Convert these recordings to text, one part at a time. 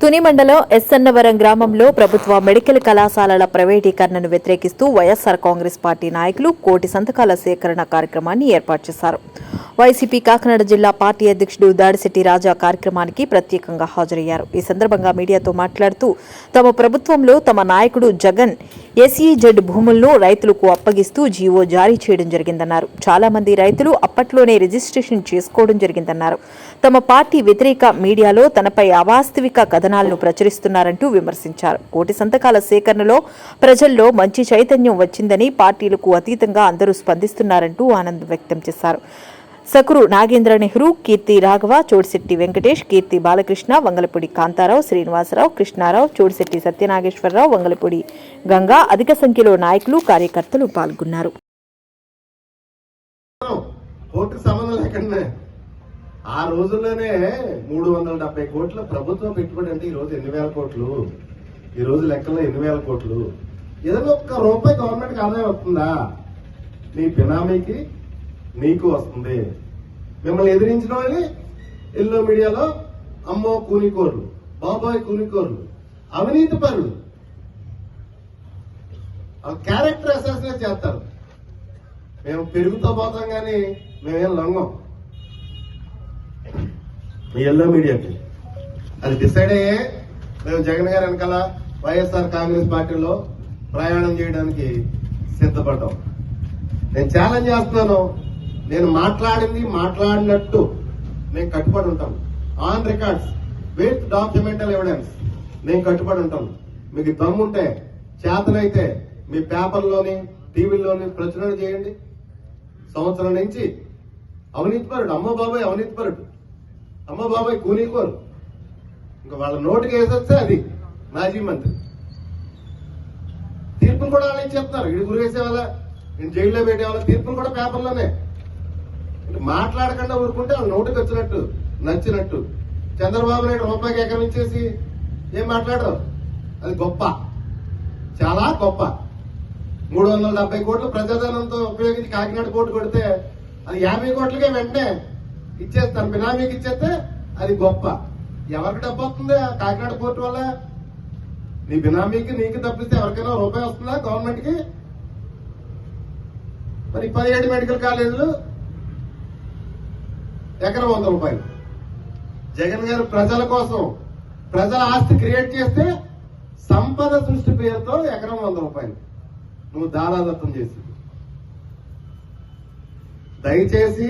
తుని మండలం ఎస్సన్నవరం గ్రామంలో ప్రభుత్వ మెడికల్ కళాశాలల ప్రైవేటీకరణను వ్యతిరేకిస్తూ వైఎస్సార్ కాంగ్రెస్ పార్టీ నాయకులు కోటి సంతకాల సేకరణ కార్యక్రమాన్ని ఏర్పాటు చేశారు. వైసీపీ కాకినాడ జిల్లా పార్టీ అధ్యక్షుడు దాడిశెట్టి రాజా కార్యక్రమానికి ప్రత్యేకంగా హాజరయ్యారు. ఈ సందర్భంగా మీడియాతో మాట్లాడుతూ తమ ప్రభుత్వంలో తమ నాయకుడు జగన్ ఎస్ఈజెడ్ భూములను రైతులకు అప్పగిస్తూ జీవో జారీ చేయడం జరిగిందన్నారు. చాలా మంది రైతులు అప్పట్లోనే రిజిస్ట్రేషన్ చేసుకోవడం జరిగిందన్నారు. తమ పార్టీ వ్యతిరేక మీడియాలో తనపై అవాస్తవిక కథనాలను ప్రచురిస్తున్నారంటూ విమర్శించారు. కోటి సంతకాల సేకరణలో ప్రజల్లో మంచి చైతన్యం వచ్చిందని పార్టీలకు అతీతంగా అందరూ స్పందిస్తున్నారంటూ ఆనందం వ్యక్తం చేశారు. సకురు నాగేంద్ర నెహ్రూ కీర్తి రాఘవ చోడిశెట్టి వెంకటేష్ కీర్తి బాలకృష్ణ వంగలపూడి కాంతారావు శ్రీనివాసరావు కృష్ణారావు చోడిశెట్టి సత్యనాగేశ్వరరావు వంగలపూడి గంగా అధిక సంఖ్యలో నాయకులు కార్యకర్తలు పాల్గొన్నారు. ఆ రోజుల్లోనే మూడు వందల డెబ్బై కోట్ల ప్రభుత్వం పెట్టుబడి అంటే ఈ రోజు ఎన్ని వేల కోట్లు? ఈ రోజు లెక్కల్లో ఎన్ని వేల కోట్లు? ఏదైనా ఒక్క రూపాయి గవర్నమెంట్కి ఆదాయం వస్తుందా? నీ బినామీకి నీకు వస్తుంది. మిమ్మల్ని ఎదిరించిన వాళ్ళని ఎల్లో మీడియాలో అమ్మో కూనికోర్లు బాబాయ్ కూనికోర్లు అవినీతి పరులు. క్యారెక్టర్ అసెస్మెంట్ చేస్తారు. మేము పెరుగుతూ పోతాం కానీ మేమేం లొంగం. మీ ఎల్లో మీడియాకి. అది డిసైడ్ అయ్యే మేము జగన్ గారి వెనకాల వైఎస్ఆర్ కాంగ్రెస్ పార్టీలో ప్రయాణం చేయడానికి సిద్ధపడ్డాం. నేను ఛాలెంజ్ చేస్తున్నాను. నేను మాట్లాడింది మాట్లాడినట్టు నేను కట్టుబడి ఉంటాను. On records with documental evidence నేను కట్టుబడి ఉంటాను. మీకు దమ్ముంటే చేతనైతే మీ పేపర్లోని టీవీలోని ప్రచురణ చేయండి. సంవత్సరం నుంచి అవినీతిపరుడు అమ్మ బాబాయ్ అవినీతిపరుడు అమ్మ బాబాయ్ కూనీకోరు ఇంకా వాళ్ళ నోటికి వేసొస్తే అది మాజీ మంత్రి. తీర్పును కూడా వాళ్ళే చెప్తారు ఇటు గురివేసే వాళ్ళ నేను జైల్లో పెట్టే వాళ్ళ తీర్పులు కూడా పేపర్లోనే. మాట్లాడకుండా ఊరుకుంటే వాళ్ళ నోటికి వచ్చినట్టు నచ్చినట్టు. చంద్రబాబు నాయుడు రూపాయికి ఎక్కడించేసి ఏం మాట్లాడరు? అది గొప్ప. చాలా గొప్ప. మూడు వందల డెబ్బై కోట్లు ప్రజాధనంతో ఉపయోగించి కాకినాడ కోర్టు కొడితే అది యాభై కోట్లకే వెంటనే ఇచ్చేస్తే తన బినామీకి ఇచ్చేస్తే అది గొప్ప. ఎవరికి డబ్బు వస్తుంది ఆ కాకినాడ కోర్టు వల్ల? నీ బినామీకి నీకు తప్పిస్తే ఎవరికైనా రూపాయి వస్తుందా గవర్నమెంట్కి మరి పదిహేడు మెడికల్ కాలేజీలు ఎకరం వంద రూపాయలు. జగన్ గారు ప్రజల కోసం ప్రజల ఆస్తి క్రియేట్ చేస్తే సంపద సృష్టి పేరుతో ఎకరం వంద రూపాయలు. నువ్వు దారాదత్తం చేసి. దయచేసి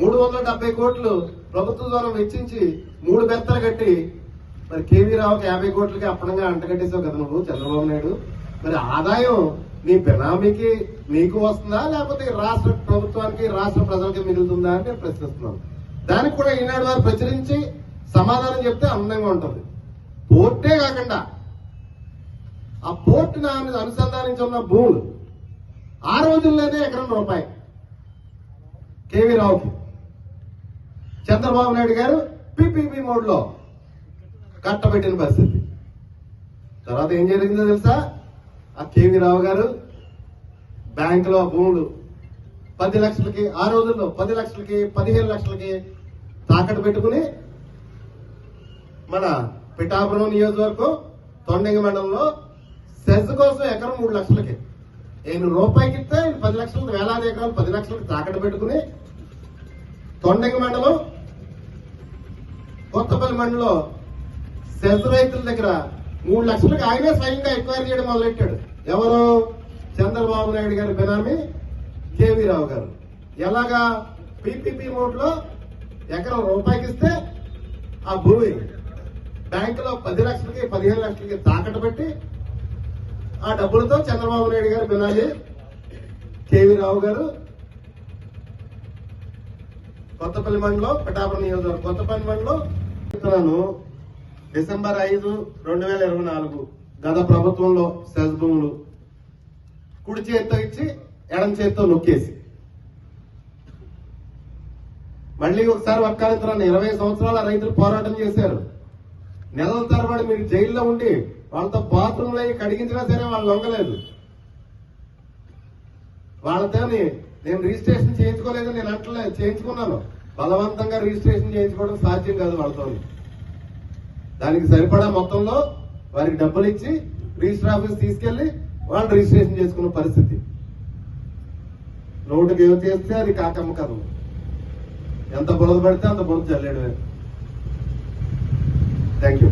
మూడు వందల డెబ్బై కోట్లు ప్రభుత్వ ద్వారా వెచ్చించి మూడు బెత్తలు కట్టి మరి కేవీ రావుకి యాభై కోట్లకి అప్పనంగా అంటగట్టేసావు కదా నువ్వు చంద్రబాబు నాయుడు. మరి ఆదాయం నీ బినామీకి నీకు వస్తుందా? లేకపోతే ఈ రాష్ట్ర ప్రభుత్వానికి రాష్ట్ర ప్రజలకి మిగులుతుందా అని నేను ప్రశ్నిస్తున్నాను. దానికి కూడా ఈనాడు వారు ప్రచురించి సమాధానం చెప్తే అందంగా ఉంటుంది. పోర్టే కాకుండా ఆ పోర్టు అనుసంధానించి ఉన్న భూములు ఆ రోజుల్లోనే ఎకరం రూపాయి. కేవీ రావుకి. చంద్రబాబు నాయుడు గారు పిపిపి మోడ్లో కట్టబెట్టిన పరిస్థితి. తర్వాత ఏం జరిగిందో తెలుసా? ఆ కేవీ రావు గారు? బ్యాంకులో భూములు పది లక్షలకి ఆ రోజుల్లో పది లక్షలకి పదిహేను లక్షలకి తాకట్టు పెట్టుకుని మన పిఠాపురం నియోజకవర్గం తొండంగి మండలంలో సెజ్ కోసం ఎకరం మూడు లక్షలకి. నేను రూపాయికి ఇస్తే పది లక్షలకు వేలాది ఎకరాలు పది లక్షలకు తాకట్టు పెట్టుకుని తొండంగి మండలం కొత్తపల్లి మండలం సెజ్ రైతుల దగ్గర మూడు లక్షలకు ఆయనే స్వయంగా ఎక్వైర్ చేయడం మొదలెట్టాడు. ఎవరు? చంద్రబాబు నాయుడు గారి బినామీ కేవీ రావు గారు. ఎలాగా? పీపీపీ మోడ్లో ఎకరం రూపాయికి ఇస్తే ఆ భూమి బ్యాంకులో పది లక్షలకి పదిహేను లక్షలకి తాకట్టు పెట్టి ఆ డబ్బులతో చంద్రబాబు నాయుడు గారు బినాలి కేవీ రావు గారు కొత్తపల్లి మండలం పిఠాపురం నియోజకవర్గం కొత్తపల్లి మండలం. చెప్తున్నాను డిసెంబర్ ఐదు రెండు వేల ఇరవై నాలుగు గత ప్రభుత్వంలో సెజ్ భూములు కుడి చేత్తో ఇచ్చి ఎడం చేత్తో నొక్కేసి. మళ్ళీ ఒకసారి ఒక్కాలిస్తున్నాను ఇరవై సంవత్సరాల రైతులు పోరాటం చేశారు. నెలల తరబడి మీరు జైల్లో ఉండి వాళ్ళతో బాత్రూంలో అయ్యి కడిగించినా సరే వాళ్ళు లొంగలేదు. వాళ్ళతో నేను రిజిస్ట్రేషన్ చేయించుకోలేదు నేను అంటలే చేయించుకున్నాను. బలవంతంగా రిజిస్ట్రేషన్ చేయించుకోవడం సాధ్యం కాదు వాళ్ళతో దానికి సరిపడా మొత్తంలో వారికి డబ్బులు ఇచ్చి రిజిస్టర్ ఆఫీస్ తీసుకెళ్ళి వాళ్ళు రిజిస్ట్రేషన్ చేసుకున్న పరిస్థితి. రోడ్డుకి ఏం చేస్తే అది కాకమ్మ కథ. ఎంత బురద పడితే అంత బురద చల్లేడు థ్యాంక్ యూ